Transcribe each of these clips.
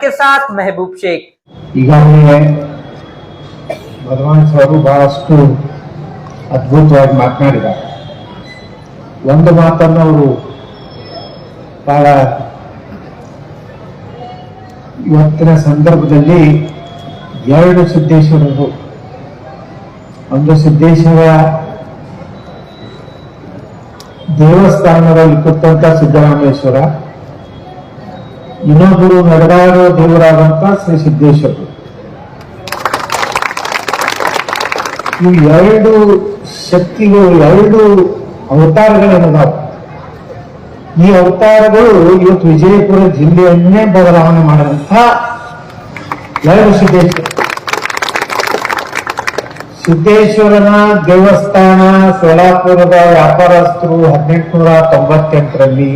के साथ महबूब शेख ಈಗಾಗಲೇ ಭಗವಾನ್ ಅವರು ಬಹಳಷ್ಟು ಅದ್ಭುತವಾಗಿ ಮಾತನಾಡಿದ್ದಾರೆ ಒಂದು ಮಾತನ್ನು ಅವರು ಬಹಳ ಇವತ್ತಿನ ಸಂದರ್ಭದಲ್ಲಿ ಎರಡು ಸಿದ್ದೇಶ್ವರರು ಒಂದು ಸಿದ್ದೇಶ್ವರ ದೇವಸ್ಥಾನದಲ್ಲಿ ಕೂತಂತ ಸಿದ್ದರಾಮೇಶ್ವರ ಇನ್ನೊಬ್ಬರು ನಡೆದಾಡೋ ದೇವರಾದಂತ ಶ್ರೀ ಸಿದ್ದೇಶ್ವರು. ಈ ಎರಡು ಶಕ್ತಿಗಳು, ಎರಡು ಅವತಾರಗಳೇನದಾವ ಈ ಅವತಾರಗಳು ಇವತ್ತು ವಿಜಯಪುರ ಜಿಲ್ಲೆಯನ್ನೇ ಬದಲಾವಣೆ ಮಾಡಿದಂಥ ಎರಡು ಸಿದ್ದೇಶ್ವರ. ಸಿದ್ದೇಶ್ವರನ ದೇವಸ್ಥಾನ ಸೋಲಾಪುರದ ವ್ಯಾಪಾರಸ್ಥರು ಹದಿನೆಂಟುನೂರ ತೊಂಬತ್ತೆಂಟರಲ್ಲಿ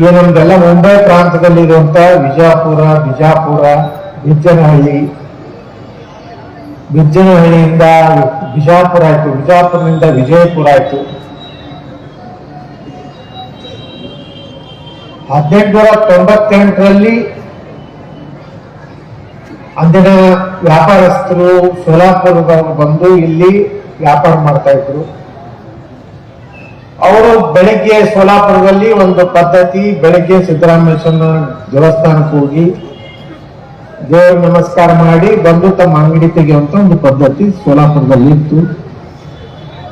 ಈ ನಮ್ದೆಲ್ಲ ಮುಂಬೈ ಪ್ರಾಂತದಲ್ಲಿರುವಂತ ವಿಜಾಪುರ, ಬಿಜಾಪುರ, ಬಿಜ್ಜನಹಳ್ಳಿ. ಬಿಜ್ಜನಹಳ್ಳಿಯಿಂದ ಬಿಜಾಪುರ ಆಯ್ತು, ಬಿಜಾಪುರದಿಂದ ವಿಜಯಪುರ ಆಯ್ತು. ಹದಿನೆಂಟುನೂರ ತೊಂಬತ್ತೆಂಟರಲ್ಲಿ ಅಂದಿನ ವ್ಯಾಪಾರಸ್ಥರು ಸೋಲಾಪುರ ಬಂದು ಇಲ್ಲಿ ವ್ಯಾಪಾರ ಮಾಡ್ತಾ ಇದ್ರು. ಅವರು ಬೆಳಗ್ಗೆ ಸೋಲಾಪುರದಲ್ಲಿ ಒಂದು ಪದ್ಧತಿ, ಬೆಳಗ್ಗೆ ಸಿದ್ದರಾಮೇಶ್ವರ ದೇವಸ್ಥಾನಕ್ಕೆ ಹೋಗಿ ದೇವರ ನಮಸ್ಕಾರ ಮಾಡಿ ಬಂದು ತಮ್ಮ ಅಂಗಡಿ ತೆಗೆಯುವಂತ ಒಂದು ಪದ್ಧತಿ ಸೋಲಾಪುರದಲ್ಲಿ ಇತ್ತು.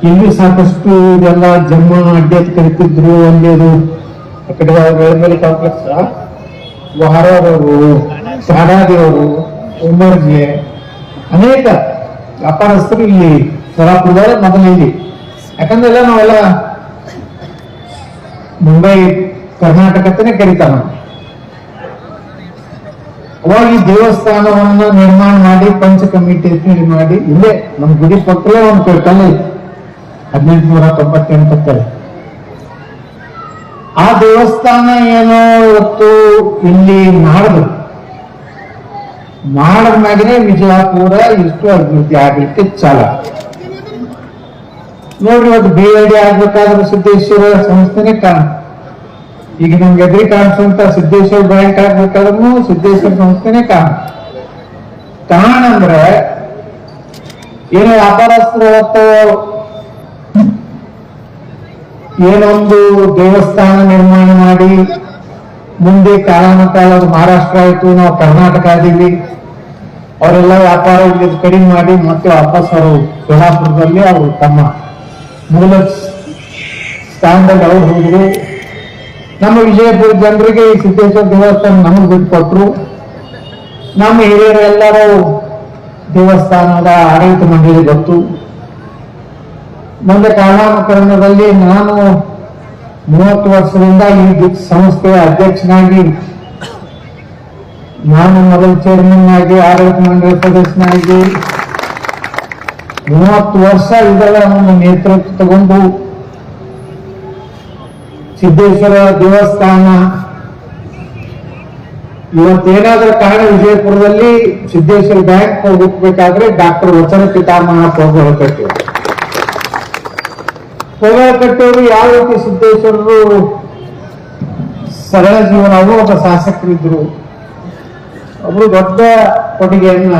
ಇಲ್ಲಿ ಸಾಕಷ್ಟು ಇದೆಲ್ಲ ಜಮ್ಮ ಅಡ್ಡಿ ಕರಿತಿದ್ರು ಅಲ್ಲಿ ಅದು ಆ ಕಡೆ ವೇಳಮಲ್ಲಿ ಕಾಂಪ್ಲೆಕ್ಸ್ ವಹಾರವರು ಸಾರಾದಿಯವರು ಉಮರ್ಜೆ ಅನೇಕ ವ್ಯಾಪಾರಸ್ಥರು ಇಲ್ಲಿ ಸೋಲಾಪುರದವರೇ ಮೊದಲಿಲ್ಲಿ. ಯಾಕಂದ್ರೆ ನಾವೆಲ್ಲ ಮುಂಬೈ ಕರ್ನಾಟಕಕ್ಕನೇ ಕರಿತಾನ. ನಾವು. ಅವಾಗ ಈ ದೇವಸ್ಥಾನವನ್ನ ನಿರ್ಮಾಣ ಮಾಡಿ ಪಂಚ ಕಮಿಟಿ ಮಾಡಿ, ಇಲ್ಲೇ ನಮ್ ಗುಡಿ ಪಕ್ಕಲೇ ಒಂದು ಐತಿ ಹದಿನೆಂಟುನೂರ ತೊಂಬತ್ತೆಂಟಕ್ಕೆ ಆ ದೇವಸ್ಥಾನ ಏನೋ ಇವತ್ತು ಇಲ್ಲಿ ಮಾಡಿದ್ರು ಮಾಡಿದ್ಮ್ಯಾಗನೇ ವಿಜಯಪುರ ಇಷ್ಟು ಅಭಿವೃದ್ಧಿ ಆಗ್ಲಿಕ್ಕೆ ಚಾಲ. ನೋಡ್ರಿ ಅದು ಬಿ ಐ ಡಿ ಆಗ್ಬೇಕಾದ್ರೆ ಸಿದ್ದೇಶ್ವರ ಸಂಸ್ಥೆನೇ ಕಾರಣ ಈಗ ನಮ್ಗೆ ಎದ್ರಿ ಕಾಣಿಸುವಂತ ಸಿದ್ದೇಶ್ವರ ಬ್ಯಾಂಕ್ ಆಗ್ಬೇಕಾದ್ರೂ ಸಿದ್ದೇಶ್ವರ ಸಂಸ್ಥೆನೇ ಕಾರಣ ಕಾರಣ ಅಂದ್ರೆ ಏನೋ ವ್ಯಾಪಾರಸ್ಥರು ಅವತ್ತು ಏನೊಂದು ದೇವಸ್ಥಾನ ನಿರ್ಮಾಣ ಮಾಡಿ ಮುಂದೆ ಕಾಲಾನುಕಾಲ ಅದು ಮಹಾರಾಷ್ಟ್ರ ಆಯ್ತು, ನಾವು ಕರ್ನಾಟಕ ಆದೀವಿ. ಅವರೆಲ್ಲ ವ್ಯಾಪಾರ ಕಡಿಮೆ ಮಾಡಿ ಮತ್ತೆ ವಾಪಸ್ ಅವರು ಸೋಲಾಪುರದಲ್ಲಿ ಅವರು ತಮ್ಮ ಮೂಲ ಸ್ಟ್ಯಾಂಡರ್ಡ್ ಅವ್ರು ಹೋದ್ರು ನಮ್ಮ ವಿಜಯಪುರ ಜನರಿಗೆ ಈ ಸಿದ್ದೇಶ್ವರ ದೇವಸ್ಥಾನ ನಮಗೆ ಬಿಟ್ಕೊಟ್ರು ನಮ್ಮ ಹಿರಿಯರೆಲ್ಲರೂ ದೇವಸ್ಥಾನದ ಆಡಳಿತ ಮಂಡಳಿ ಗೊತ್ತು. ಮುಂದೆ ಕಾಲಾನುಕರಣದಲ್ಲಿ ನಾನು ಮೂವತ್ತು ವರ್ಷದಿಂದ ಈ ಸಂಸ್ಥೆಯ ಅಧ್ಯಕ್ಷನಾಗಿ, ನಾನು ಮೊದಲು ಚೇರ್ಮನ್ ಆಗಿ, ಆಡಳಿತ ಮಂಡಳಿ ಸದಸ್ಯನಾಗಿ ಮೂವತ್ತು ವರ್ಷ ಇದ್ದಾಗ ನಮ್ಮ ನೇತೃತ್ವ ತಗೊಂಡು ಸಿದ್ದೇಶ್ವರ ದೇವಸ್ಥಾನ. ಇವತ್ತೇನಾದ್ರೂ ಕಾರಣ ವಿಜಯಪುರದಲ್ಲಿ ಸಿದ್ದೇಶ್ವರ ಬ್ಯಾಂಕ್ ಹೋಗ್ಬೇಕಾದ್ರೆ ಡಾಕ್ಟರ್ ವಚನ ಪಿತಾಮಹ ಪ್ರೋಗ್ರಾಮ್ ಕಟ್ಟಿದ್ರು ಪ್ರೋಗ್ರಾಮ್ ಕಟ್ಟಿಯವರು ಯಾವ ರೀತಿ ಸಿದ್ದೇಶ್ವರರು ಸರಳ ಜೀವನ ಅವರು ಒಬ್ಬ ಶಾಸಕರಿದ್ರು ಅವರು ದೊಡ್ಡ ಕೊಡುಗೆಯನ್ನ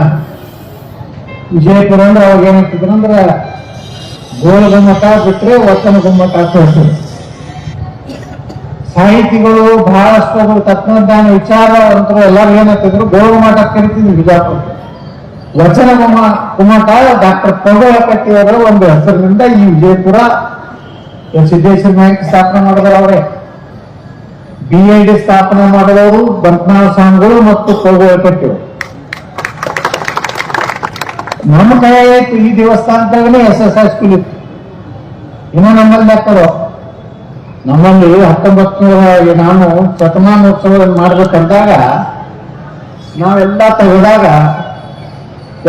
ವಿಜಯಪುರ ಅಂದ್ರೆ ಅವಾಗ ಏನಾಗ್ತದೆ ಅಂದ್ರೆ ಗೋಳ ಗುಮ್ಮಟ ಬಿಟ್ರೆ ಒತ್ತನ ಗುಮ್ಮಟ ಅಂತ ಸಾಹಿತಿಗಳು ಬಹಳಷ್ಟು ತತ್ವಜ್ಞಾನ ತತ್ವಜ್ಞಾನ ಅಂತ ಎಲ್ಲರೂ ಏನಾಗ್ತಿದ್ರು ಗೋಳ ಗುಮ್ಮಟ ಕರಿತಿದ್ರು ಬಿಜಾಪುರ ವಚನ ಗುಮ್ಮ ಗುಮ್ಮಟ ಡಾಕ್ಟರ್ ಪ್ರಭುಳ ಕಟ್ಟಿಯವರ ಒಂದು ಹೆಸರಿನಿಂದ ಈ ವಿಜಯಪುರ ಸಿದ್ದೇಶ್ವರ ನಾಯಕ್ ಸ್ಥಾಪನೆ ಮಾಡಿದ್ರು ಅವರೇ. ಬಿ ಐ ಡಿ ಸ್ಥಾಪನೆ ಮಾಡಿದವರು ಬಂತ್ನಾಳ ಸ್ವಾಮಿಗಳು ಮತ್ತು ಪ್ರಭುಳ ಕಟ್ಟಿಯವರು ನಮ್ಮ ಕೈ ಆಯ್ತು ಈ ದೇವಸ್ಥಾನದಾಗನೇ ಎಸ್ ಎಸ್ ಎಸ್ ಸ್ಕೂಲ್ ಇತ್ತು. ಇನ್ನೂ ನಮ್ಮಲ್ಲಿ ಹಾಕೋದು ನಮ್ಮಲ್ಲಿ ಹತ್ತೊಂಬತ್ತು ನೂರ ನಾನು ಶತಮಾನೋತ್ಸವ ಮಾಡ್ಬೇಕಂದಾಗ ನಾವೆಲ್ಲ ತೆಗೆದಾಗ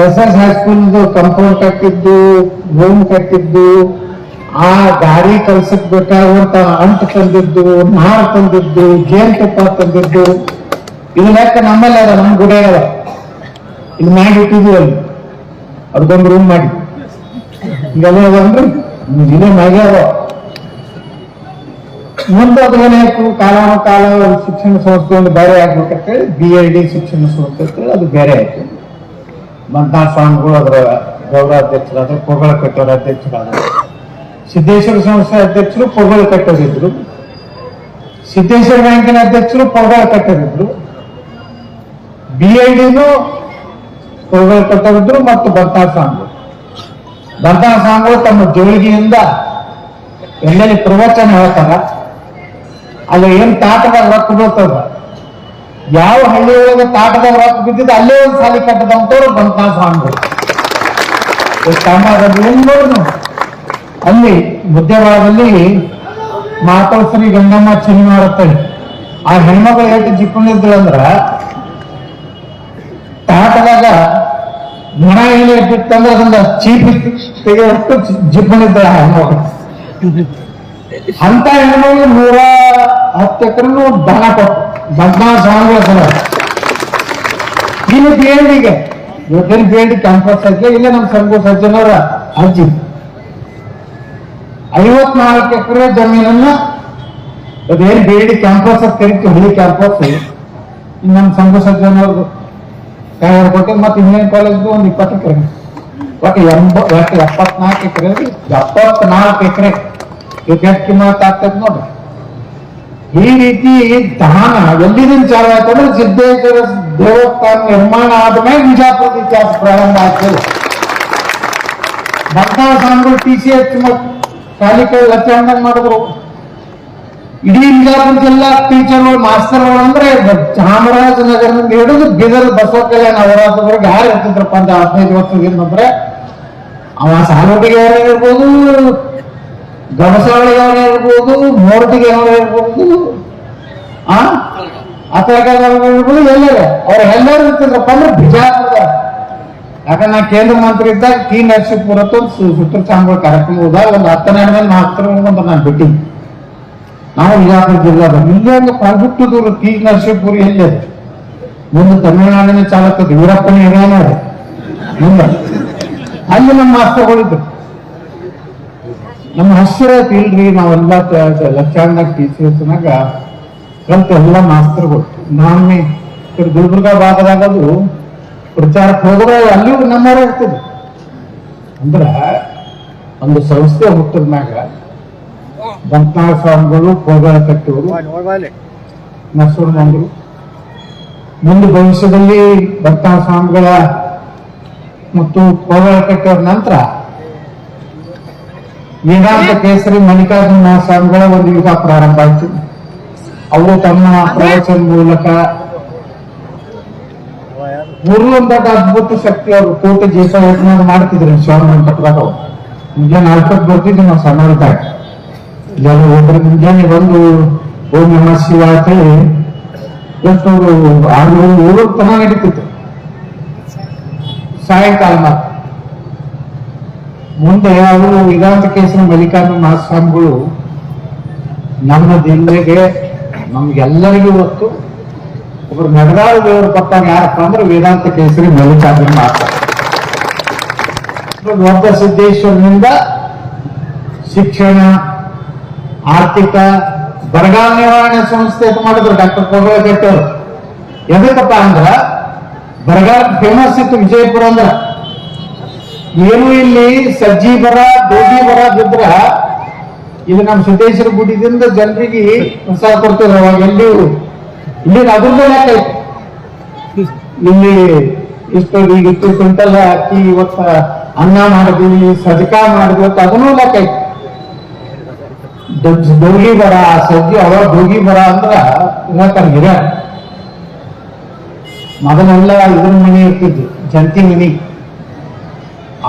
ಎಸ್ ಎಸ್ ಹೈಸ್ಕೂಲ್ದು ಕಂಪೌಂಡ್ ಕಟ್ಟಿದ್ದು ರೂಮ್ ಕಟ್ಟಿದ್ದು, ಆ ಗಾಡಿ ಕಲ್ಸಕ್ ಬೇಕಾಗುವಂತ ಅಂಟು ತಂದಿದ್ದು, ನಾರು ತಂದಿದ್ದು, ಜೇನ್ ತುಪ್ಪ ತಂದಿದ್ದು. ಇದು ಲೆಕ್ಕ ನಮ್ಮಲ್ಲಿ ಅದ? ನಮ್ಮ ಗುಡಿ ಅದ. ಮಾಡಿಟ್ಟಿದ್ವಿ ಅಲ್ಲಿ. ಅದಕ್ಕೊಂದು ರೂಮ್ ಮಾಡಿ. ಈಗೆಲ್ಲ ಅಂದ್ರೆ ಇಲ್ಲೇ ಮ್ಯಾಗೆ ಅದ. ಮುಂದೆ ಅದು ಏನಾಯ್ತು ಕಾಲಾನುಕಾಲ ಶಿಕ್ಷಣ ಸಂಸ್ಥೆ ಒಂದು ಬೇರೆ ಆಗ್ಬೇಕಂತೇಳಿ ಬಿ ಎಲ್ ಡಿ ಶಿಕ್ಷಣ ಸಂಸ್ಥೆ ಅಂತೇಳಿ ಅದು ಬೇರೆ ಆಯ್ತು. ಮಂತ್ನಾಥ ಸ್ವಾಮಿಗಳು ಅದರ ಗೌರವಾಧ್ಯಕ್ಷರಾದ್ರು ಪೊಗಳ ಕಟ್ಟೋರ ಅಧ್ಯಕ್ಷರಾದರು. ಸಿದ್ದೇಶ್ವರ ಸಂಸ್ಥೆ ಅಧ್ಯಕ್ಷರು ಪೊಗಳ ಕಟ್ಟೋರಿದ್ರು. ಸಿದ್ದೇಶ್ವರ ಬ್ಯಾಂಕಿನ ಅಧ್ಯಕ್ಷರು ಪೊಗಳ ಕಟ್ಟೋರಿದ್ರು. ಬಿ ಎಲ್ ಡಿನು ಪೊಗಳ ಕಟ್ಟೋರಿದ್ರು ಮತ್ತು ಬರ್ತಾ ಸ್ವಾಮಿಗಳು ಬರ್ತಾ ಸ್ವಾಮಿಗಳು ತಮ್ಮ ಜೋಳಿಗೆಯಿಂದ ಎಲ್ಲೆಲ್ಲಿ ಪ್ರವಚನ ಹೇಳ್ತಾರ. ಅಲ್ಲಿ ಏನ್ ತಾಟದಾಗ ರೊಕ್ಕ ಬೀಳ್ತದ? ಯಾವ ಹಳ್ಳಿ ಒಳಗೆ ತಾಟದಾಗ ರೊಕ್ಕ ಬಿದ್ದಿದ್ದು ಅಲ್ಲೇ ಒಂದು ಸಾಲಿ ಕಟ್ಟದಂತವ್ರು ಬಂತಾ ಸ್ವಾಮಿಗಳು ನೋಡಿ ಅಲ್ಲಿ ಬುದ್ಧವಾದಲ್ಲಿ ಮಾತೋಶ್ರೀ ಗಂಗಮ್ಮ ಚಿನ್ಮಾರತ್ತಳಿ ಆ ಹೆಣ್ಮಗಳು ಎಷ್ಟು ಜಿಕ್ಕೊಂಡಿದ್ರು ಅಂದ್ರ, ತಾಟದಾಗ ಇಟ್ಟಿತ್ತಂದ್ರೆ ಅದನ್ನ ಚೀಪ್ ತೆಗೆದಷ್ಟು ಜಿಪ್ಪಣಿದ್ದ ಆ ಹೆಣ್ಮಗಳು ಅಂತ ಹೆಣ್ಮಗಳು ನೂರ ಹತ್ತು ಎಕರೆನು ದನ ಕೊಟ್ಟು ಸಲ ಇನ್ನು ಬೇಡಿಗೆ. ಇವತ್ತೇನು ಬೇಡಿ ಕ್ಯಾಂಪಸ್ ಐತೆ ಇಲ್ಲ ನಮ್ಮ ಸಂಘ ಸಜ್ಜನವರ ಅರ್ಜಿ. ಐವತ್ನಾಲ್ಕು ಎಕರೆ ಜಮೀನನ್ನ ಅದೇನು ಬೇಡಿ ಕ್ಯಾಂಪಸ್ ಅಂತ ಕರಿತೀವಿ ಹುಳಿ ಕ್ಯಾಂಪಸ್ ನಮ್ಮ ಸಂಘ ಸಜ್ಜನವ್ರದ್ದು ತಯಾರು ಕೊಟ್ಟು ಮತ್ತೆ ಇಂಜಿನಿಯರಿಂಗ್ ಕಾಲೇಜ್ದು ಒಂದು ಇಪ್ಪತ್ತು ಎಕರೆ. ಒಟ್ಟು ಎಂಬ ಒಟ್ಟು ಎಪ್ಪತ್ನಾಲ್ಕು ಎಕರೆ ಎಪ್ಪತ್ನಾಲ್ಕು ಎಕರೆ ಕ್ರಿಕೆಟ್ ಕಿಮ್ಮತ್ ಆಗ್ತದೆ ನೋಡ್ರಿ ಈ ರೀತಿ ದಾನ ಎಲ್ಲಿದಿಂದ ಚಾಲು ಆಯ್ತಂದ್ರೆ ಸಿದ್ದೇಶ್ವರ ದೇವಸ್ಥಾನ ನಿರ್ಮಾಣ ಆದ್ಮೇಲೆ ಬಿಜಾಪುರದ ಇತಿಹಾಸ ಪ್ರಾರಂಭ ಆಗ್ತದೆ ಬಂಗಾಳ ಸ್ವಾಮಿಗಳು ಟಿ ಸಿ ಎಚ್ ಕಾಲಿಕೆ ಲಕ್ಷಾಂಗ ಮಾಡಿದ್ರು. ಇಡೀ ಬಿಜಾಪುರ ಜಿಲ್ಲಾ ಟೀಚರ್ಗಳು ಮಾಸ್ತರ್ಗಳು ಅಂದ್ರೆ ಚಾಮರಾಜನಗರದಿಂದ ಹಿಡಿದು ಬೀದರ್ ಬಸವ ಕಲ್ಯಾಣ ಅವರಾದವರೆಗೆ ಯಾರು ಇರ್ತಿದ್ರಪ್ಪ ಅಂತ ಹದಿನೈದು ವರ್ಷದಿಂದ ಅಂದ್ರೆ ಅವ ಸಾಲೋಟಿಗೆ ಇರ್ಬೋದು? ಗಮಸಾಳಿಗೆ ಮೋರ್ಟಿಗೆ ಅವರೇ ಇರ್ಬೋದು? ಆ? ಅಥರ್ಗದವ್ರು ಇರ್ಬೋದು ಎಲ್ಲರ ಅವ್ರು ಎಲ್ಲರೂ ಇರ್ತಿದ್ರಪ್ಪ ಅಂದ್ರೆ ಬಿಜಾಪುರದ. ಯಾಕಂದ್ರೆ ನಾ ಕೇಂದ್ರ ಮಂತ್ರಿ ಇದ್ದಾಗ ಟಿ ನರಸೀಪುರ ಅಂತ ಒಂದು ಸು- ಸುತ್ರ ಸಾಂಬಳ ಕಾರ್ಯಕ್ರಮ ಹೋದಾಗ ಒಂದು ಹತ್ತನೆರಡು ಮೇಲೆ ಹತ್ತಿರ ಅಂತ ನಾನು ಬಿಟ್ಟಿದ್ದೆ ನಾವು ಬಿಜಾಪುರ ಜಿಲ್ಲಾದ ಇಲ್ಲೇ ಒಂದು ಪಂಗುಟ್ಟು ದೂರ ಟಿ ನರಸೀಪುರ ಎಲ್ಲಿ? ಮುಂದೆ ತಮಿಳುನಾಡಿನ ಚಾಲಕ ವೀರಪ್ಪನ ಹಿರಿಯನ ಮುಂದೆ. ಅಲ್ಲಿ ನಮ್ಮ ಮಾಸ್ತರ್ಗಳಿದ್ರು. ನಮ್ಮ ಹಸಿರ ಇಲ್ರಿ ನಾವೆಲ್ಲ ಲಕ್ಷಾಂಗ ಟೀಚರ್ಸ್ನಾಗ ಕಲ್ತ ಎಲ್ಲ ಮಾಸ್ತರ್ಗಳು. ಈ ಗುಲ್ಬರ್ಗ ಭಾಗದಾಗ ಅದು ಪ್ರಚಾರಕ್ಕೆ ಹೋದ್ರೆ ಅಲ್ಲಿಯೂ ನಮ್ಮವರೇ ಇರ್ತದೆ ಅಂದ್ರ ಒಂದು ಸಂಸ್ಥೆ ಹುಟ್ಟದ ಮ್ಯಾಗ ಬಂತ್ನಾಳ ಸ್ವಾಮಿಗಳು ಕೋಗಾಳ ಕಟ್ಟಿವರು ನರಸೂರು ಮುಂದೆ ಭವಿಷ್ಯದಲ್ಲಿ ಬಂತ್ನಾಳ ಸ್ವಾಮಿಗಳ ಮತ್ತು ಕೋಲಾರ ಕಟ್ಟಿಯವರ ನಂತರ ವೇದಾಂತ ಕೇಸರಿ ಮಲ್ಲಿಕಾರ್ಜುನ ಸ್ವಾಮಿಗಳ ಒಂದು ಯುಗ ಪ್ರಾರಂಭ ಆಯ್ತು. ಅವರು ತಮ್ಮ ಪ್ರವಚನ ಮೂಲಕ ಒಂದು ದೊಡ್ಡ ಅದ್ಭುತ ಶಕ್ತಿ ಅವರು ಕೋಟೆ ಜೀಸ ಯತ್ನ ಮಾಡ್ತಿದ್ರು ಸ್ವಾಮಿ ಮಂಟಪದಾಗ. ಮುಂಜಾನೆ ನಾಲ್ಕಕ್ಕೆ ಬರ್ತಿದ್ವಿ, ನಾವು ಸಣ್ಣವರಿದ್ದಾಗ. ಇಲ್ಲೆಲ್ಲ ಒಬ್ಬರು ಮುಂಜಾನೆ ಬಂದು, ಓಂ ನಮ ಶಿವ ಅಂತ ಹೇಳಿ, ಎಷ್ಟು ಆರು ಏಳು ತನ ನಡೀತಿತ್ತು. ಸಾಯಂಕಾಲ ಮಾತ್ರ ಮುಂದೆ ಅವರು ವೇದಾಂತ ಕೇಸರಿ ಮಲ್ಲಿಕಾರ್ಜುನ ಮಹಾಸ್ವಾಮಿಗಳು ನಮ್ಮ ಜಿಲ್ಲೆಗೆ, ನಮ್ಗೆಲ್ಲರಿಗೂ ಗೊತ್ತು, ಒಬ್ರು ನಡೆದಾಳ ದೇವರು ಪಟ್ಟಾಗ ಯಾರಪ್ಪ ಅಂದ್ರೆ ವೇದಾಂತ ಕೇಸರಿ ಮಲ್ಲಿಕಾರ್ಜುನ ಮಾತ್ರ ಒಬ್ಬ ಸಿದ್ದೇಶ್ವರನಿಂದ ಶಿಕ್ಷಣ, ಆರ್ಥಿಕ ಬರಗಾಲ ನಿವಾರಣೆ ಸಂಸ್ಥೆ ಮಾಡಿದ್ರು ಡಾಕ್ಟರ್ ಕೋಗಲಗಟ್ಟಿ ಅವರು ಎದಕ್ಕಪ್ಪ ಅಂದ್ರ ಬರಗಾಲ ಫೇಮಸ್ ಇತ್ತು ವಿಜಯಪುರ ಅಂದ್ರ ಏನು ಇಲ್ಲಿ ಸಜ್ಜಿ ಬರ ಗೋಧಿ ಬರ ಬಿದ್ರ ಇಲ್ಲಿ ನಮ್ಮ ಸಿದ್ದೇಶ್ವರ ಗುಡಿದಿಂದ ಜನರಿಗೆ ಪ್ರಸಾದ ಕೊಡ್ತಾರೆ ಅವಾಗ ಎಲ್ಲಿ ಇಲ್ಲಿ ಅದ್ರದ್ದು ಲೆಕ್ಕ ಇಲ್ಲಿ ಇಷ್ಟು ಈಗ ಇಷ್ಟು ಕ್ವಿಂಟಲ್ ಅಕ್ಕಿ ಇವತ್ತ ಅನ್ನ ಮಾಡಿದ್ವಿ ಸಜಕ ಮಾಡಿದ್ವಿ ಅಂತ ಅದನ್ನೂ ಲೆಕ್ಕ ಬರ ಸಜ್ಜಿ ಅವಾಗ ದೋಗಿ ಬರ ಅಂದ್ರ ಹಿರಿಯ ಮೊದಲೆಲ್ಲ ಇದ್ರ ಮನೆ ಇರ್ತಿದ್ವಿ ಜಂತಿ ಮನಿ.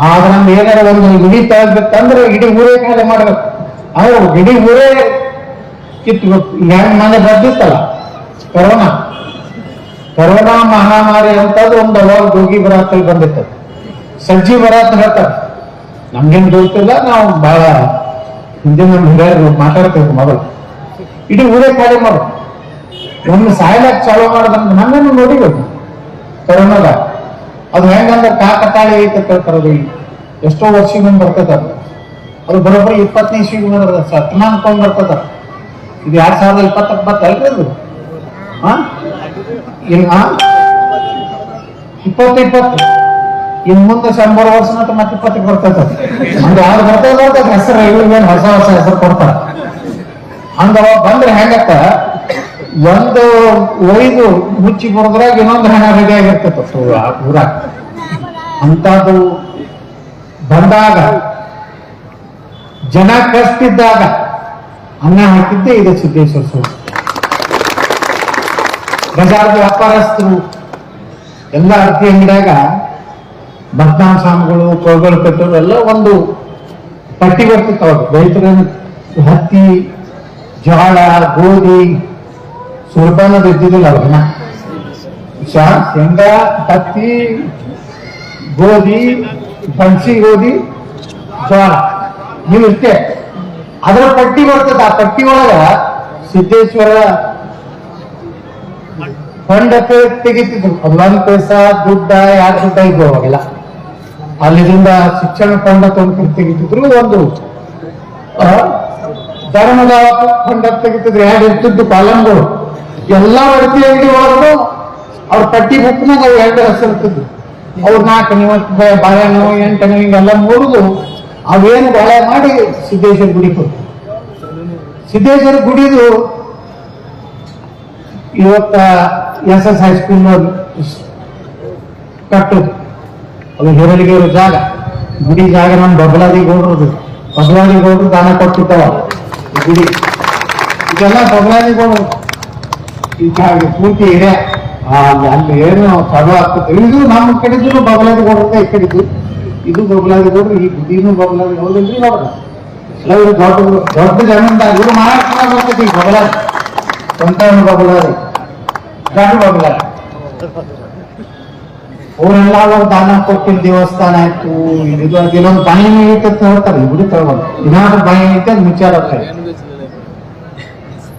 ಆದ್ರ ಏನಾರ ಒಂದು ಗುಡಿ ತಗಬೇಕಂದ್ರೆ ಇಡೀ ಊರೇ ಖಾಲಿ ಮಾಡ್ಬೇಕು. ಅವ್ರು ಇಡೀ ಊರೇ ಕಿತ್ಬೇಕು ಹೆಂಗ್ ಮನೆ ಬರ್ದಿತ್ತಲ್ಲ, ಕೊರೋನಾ. ಕೊರೋನಾ ಮಹಾಮಾರಿ ಅಂತದ್ದು ಒಂದು ಅವಾಗ ರೋಗಿ ಬರಾತಲ್ಲಿ ಬಂದಿತ್ತು. ಸಜ್ಜಿ ಬರಾತ್ ಹೇಳ್ತಾರೆ. ನಮ್ಗೇನು ಗೊತ್ತಿಲ್ಲ ನಾವು ಬಹಳ ಹಿಂದೆ ನಮ್ಮ ಹಿರಿಯರು ಮಾತಾಡ್ತೇವೆ ಮೊದಲು. ಇಡೀ ಊರೇ ಖಾಲಿ ಮಾಡು ಒಂದು ಸಾಯ್ಲಾಕ್ ಚಾಲೂ ಮಾಡೋದಂತ ನನ್ನನ್ನು ನೋಡಿಬೇಕು ಕರೋನಾದ ಅದು ಹೆಂಗಂದ್ರೆ ಕಾಕತಾಳಿ ಐತೆ ಹೇಳ್ತಾರೆ ಅದು. ಎಷ್ಟೋ ವರ್ಷದಿಂದ ಬರ್ತದ ಅದು. ಬರೋಬ್ಬರಿ ಇಪ್ಪತ್ತನೇ ಇಸ್ವಿಗೆ ಬಂದಿರ್ತದ ಶತಮಾನಕ್ಕೊಂದು ಬರ್ತದ ಇದು ಎರಡ್ ಸಾವಿರದ ಇಪ್ಪತ್ತಕ್ಕೆ ಬರ್ತಲ್ರಿ ಅದು? ಹಾ ಇಲ್ಲ? ಇಪ್ಪತ್ತು ಇಪ್ಪತ್ತು. ಇನ್ ಮುಂದೆ ಶಂಬರ್ ವರ್ಷ ಮತ್ತೆ ಮತ್ತೆ ಇಪ್ಪತ್ತಕ್ಕೆ ಬರ್ತೈತೆ ಹಂಗ ಯಾವ್ದು ಬರ್ತದ ಹೆಸರು, ಇವ್ರಿಗೇನು ಹೊಸ ಹೊಸ ಹೆಸರು ಕೊಡ್ತಾರ. ಹಂಗ ಬಂದ್ರೆ ಹೆಂಗತ್ತ ಒಂದು ಒಯ್ದು ಮುಚ್ಚಿ ಬರೋದ್ರಾಗ ಇನ್ನೊಂದು ಹಣ ರೆಡಿ ಆಗಿರ್ತೈತೆ ಊರ ಅಂತದ್ದು ಬಂದಾಗ, ಜನ ಕಸ್ತಿದ್ದಾಗ ಅನ್ನ ಹಾಕಿದ್ದೆ ಇದೆ ಸಿದ್ದೇಶ್ವರ ಸ್ವಾಮಿ. ಬಜಾರ್ದ ವ್ಯಾಪಾರಸ್ಥರು ಎಲ್ಲ ಅಡಿಕೆ ಅಂಗಡಿಯಾಗ ಬದ್ನಾಮ್ ಸ್ವಾಮಿಗಳು ಕೊಳಗಳು ಕಟ್ಟೋರು ಎಲ್ಲ ಒಂದು ಪಟ್ಟಿ ಬರ್ತಿತ್ತು ಅವಾಗ. ರೈತರ ಹತ್ತಿ, ಜೋಳ, ಗೋಧಿ ಸುಲ್ತಾನದ ಇದ್ದಿದ್ದಿಲ್ಲ ಅವ್ರನ್ನ ಶೇಂಗಾ ಹತ್ತಿ ಗೋಧಿ ಬನ್ಸಿ ಗೋಧಿ ಜೋಳ ನೀವು ಇಷ್ಟೇ ಅದರ ಪಟ್ಟಿ ಬರ್ತದ, ಆ ಪಟ್ಟಿ ಒಳಗ ಸಿದ್ದೇಶ್ವರ ಫಂಡ್ ತೆಗಿತಿದ್ರು. ಒಂದ್ ಪೈಸ, ದುಡ್ಡ, ಯಾರು ದುಡ್ಡ ಇದ್ರು ಅವಾಗೆಲ್ಲ. ಅಲ್ಲಿಂದ ಶಿಕ್ಷಣ ಫಂಡ ತಂದು ತೆಗಿತಿದ್ರು, ಒಂದು ಧರ್ಮದ ಫಂಡ್ ತೆಗಿತಿದ್ರು. ಯಾರು ಇರ್ತಿದ್ದು ಕಾಲಂಗಳು ಎಲ್ಲಾ ಅಡಕೆ ಅಂಗಡಿ ಒಳಗೂ ಅವ್ರ ಪಟ್ಟಿ ಬುಕ್ನಾಗ ನಾವು ಎರಡು ಹೆಸರು ಅವ್ರ ಅವ್ರು ನಾಲ್ಕು ನೀವು ಬಾಳೆಹಣ್ಣು ಎಂಟನೇ ಹಿಂಗೆಲ್ಲ ಮುರಿದು ಅವೇನು ಬಾಳೆ ಮಾಡಿ ಸಿದ್ದೇಶ್ವರ ಗುಡಿ ಕೊಟ್ಟು ಸಿದ್ದೇಶ್ವರ ಗುಡಿದು ಇವತ್ತ ಎಸ್ ಎಸ್ ಹೈಸ್ಕೂಲ್ ಕಟ್ಟೋದು ಅದು ಹೆರಳಿಗೆ ಇರೋ ಜಾಗ. ಗುಡಿ ಜಾಗ ನಮ್ಮ ಬಬಲಾದಿ ಗೌಡ್ರದು ಬಬಲಾದಿ ಗೌಡ್ರು ದಾನ ಕೊಟ್ಟಿರ್ತಾವ ಗುಡಿ. ಇದೆಲ್ಲ ಬಬಲಾದಿ ಗೌಡ್ರು ಈ ಜಾಗ ಪೂರ್ತಿ ಇದೆ ಅಲ್ಲಿ ಅಲ್ಲಿ ಏನು ಚಲೋ ಆಗ್ತದೆ ಇದು ನಮ್ಮ ಕಡೆದು ಬಬಲಾದಿ ಗೌಡ್ರದ ಈ ಕಡೆದು ಇದು ಬಬಲಾದಿ ಗೌಡ್ರು ಈ ಗುಡಿನೂ ಬಬಲಾದಿ ಗೌಡ್ರಿ ನೋಡ್ರಿ ಎಲ್ಲ ಇವ್ರು ದೊಡ್ಡ ದೊಡ್ಡ ಜಮೀನ್ದಾರ ಇವ್ರು ಮಹಾರಾಷ್ಟ್ರ ಬರ್ತೈತಿ ಈ ಬಬಲಾದಿ ಸ್ವಂತ ಬಬಲಾದಿ ಗಂಡು ಬಬಲಾದಿ ಅವರೆಲ್ಲ ಅವಾಗ ದಾನ ಕೊಟ್ಟಿನ ದೇವಸ್ಥಾನ ಆಯ್ತು ಇದು ಅದು ಇನ್ನೊಂದು ಬಾಯಿ ಐತೆ ಅಂತ ಹೇಳ್ತಾರೆ ಗುಡಿ ತಗೊಳ್ಳಿ ಏನಾದ್ರು ಬಾಯಿ ಐತೆ ಅದು ಮುಚ್ಚಾರ ಆಗ್ತದೆ.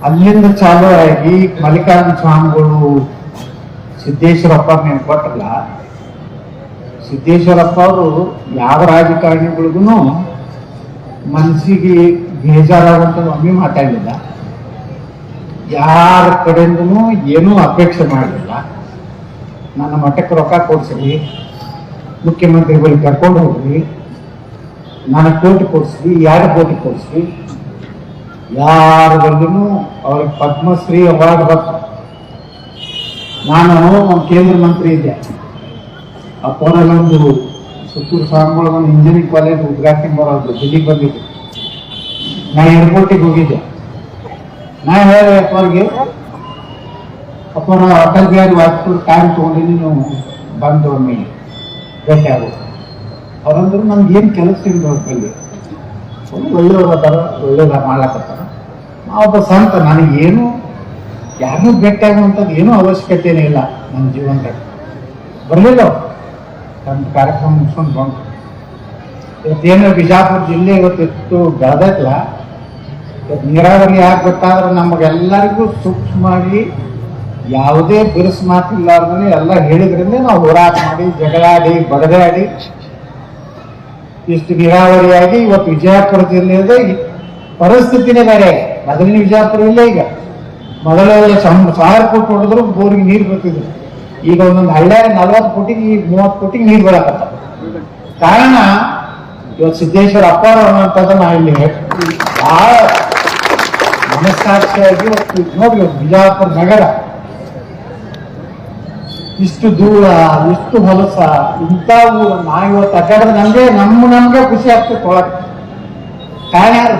ಅಲ್ಲಿಂದ ಚಾಲು ಆಗಿ ಮಲ್ಲಿಕಾರ್ಜುನ ಸ್ವಾಮಿಗಳು ಸಿದ್ದೇಶ್ವರಪ್ಪ ನೀವು ಕೊಟ್ಟಲ್ಲ. ಸಿದ್ದೇಶ್ವರಪ್ಪ ಅವರು ಯಾವ ರಾಜಕಾರಣಿಗಳಿಗೂ ಮನಸ್ಸಿಗೆ ಬೇಜಾರಾಗುವಂತ ಒಮ್ಮೆ ಮಾತಾಡಲಿಲ್ಲ. ಯಾರ ಕಡೆಯಿಂದನೂ ಏನೂ ಅಪೇಕ್ಷೆ ಮಾಡಲಿಲ್ಲ. ನನ್ನ ಮಠಕ್ಕೆ ರೊಕ್ಕ ಕೊಡಿಸ್ರಿ, ಮುಖ್ಯಮಂತ್ರಿಗಳಿಗೆ ಕರ್ಕೊಂಡು ಹೋಗ್ರಿ ನಾನು ಕೋಟಿ ಕೊಡಿಸ್ರಿ ಎರಡು ಕೋಟಿ ಕೊಡ್ಸ್ರಿ ಯಾರ ಬಂದ್ರು ಅವ್ರಿಗೆ ಪದ್ಮಶ್ರೀ ಅವಾರ್ಡ್ ಬರ್ತ. ನಾನು ಕೇಂದ್ರ ಮಂತ್ರಿ ಇದ್ದೆ. ಅಪ್ಪನಲ್ಲೊಂದು ಸುತ್ತೂರು ಸ್ವಾಮಿಗಳ ಒಂದು ಇಂಜಿನಿಯರಿಂಗ್ ಕಾಲೇಜ್ ಉದ್ಘಾಟನೆ ಬರೋದು ದಿಲ್ಲಿಗೆ ಬಂದಿದ್ದೆ. ನಾ ಏರ್ಪೋರ್ಟಿಗೆ ಹೋಗಿದ್ದೆ. ನಾ ಹೇಳಿದೆ ಅಪ್ಪವ್ರಿಗೆ ಅಪ್ಪನ ಅಟಲ್ ಬಿಹಾರಿ ವಾಜಪೇಯಿ ಟೈಮ್ ತಗೊಂಡಿನಿ ನೀವು ಬಂದು ಒಮ್ಮೆ ಭೇಟಿ ಆಗೋದು. ಅವರಂದ್ರೆ ನಮ್ಗೆ ಏನು ಕೆಲಸ ಇಲ್ಲ ಅವ್ರಲ್ಲಿ ಒಳ್ಳೆಯವ್ರು ಅದಾರ ಒಳ್ಳೆಯ ಮಾಡ್ಲಕತ್ತಾರ ಒಬ್ಬ ಸಂತ ನನಗೇನು ಯಾರನ್ನೂ ಭೇಟಿಯಾಗುವಂಥದ್ದು ಏನೂ ಅವಶ್ಯಕತೆನೇ ಇಲ್ಲ ನನ್ನ ಜೀವನದಾಗ ಬರಲಿಲ್ಲ ನಮ್ಮ ಕಾರ್ಯಕ್ರಮ ಮುಗಿಸ್ಕೊಂಡು ಬಂತು ಇವತ್ತೇನು ಬಿಜಾಪುರ ಜಿಲ್ಲೆ ಇವತ್ತಿತ್ತು ಬೆಳೆದಲ್ಲ ಇವತ್ತು ನೀರಾವರಿ ಯಾಕೆ ಗೊತ್ತಾದ್ರೆ ನಮಗೆಲ್ಲರಿಗೂ ಸೂಕ್ಷ್ಮವಾಗಿ ಯಾವುದೇ ಬಿರುಸು ಮಾತಿಲ್ಲಾರ್ದೇ ಎಲ್ಲ ಹೇಳಿದ್ರಿಂದ ನಾವು ಹೋರಾಟ ಮಾಡಿ, ಜಗಳಾಡಿ, ಬಡದಾಡಿ ಇಷ್ಟು ನೀರಾವರಿಯಾಗಿ ಇವತ್ತು ವಿಜಯಪುರ ಜಿಲ್ಲೆಯದ ಪರಿಸ್ಥಿತಿನೇ ಬೇರೆ. ಮೊದಲಿನ ವಿಜಯಪುರ ಇಲ್ಲ ಈಗ. ಮೊದಲೆಲ್ಲ ಸಾವಿರ ಕೋಟಿ ಹೊಡೆದ್ರು ಬೋರಿಗೆ ನೀರು ಬರ್ತಿದ್ರು. ಈಗ ಒಂದೊಂದು ಹಳ್ಳಿ ನಲವತ್ತು ಕೋಟಿಗೆ ಮೂವತ್ತು ಕೋಟಿಗೆ ನೀರು ಬರಕತ್ತ. ಕಾರಣ ಇವತ್ತು ಸಿದ್ದೇಶ್ವರ ಅಪ್ಪಾರ ಅನ್ನೋಂಥದ್ದು ನಾ ಇಲ್ಲಿ ಬಹಳ ಮನಸ್ಸಾಕ್ಷಿಯಾಗಿ ನೋಡಿ ಬಿಜಾಪುರ ನಗರ ಇಷ್ಟು ದೂರ, ಇಷ್ಟು ಹೊಲಸ, ಇಂಥವು ನಾವು ಇವತ್ತು ಅಡ್ಡಾಡಿದ್ರೆ ನಮ್ಗೆ, ನಮ್ಮ ನಮ್ಗೆ ಖುಷಿ ಆಗ್ತದೆ ಒಳಗೆ ಕಾರಣ ಯಾರು?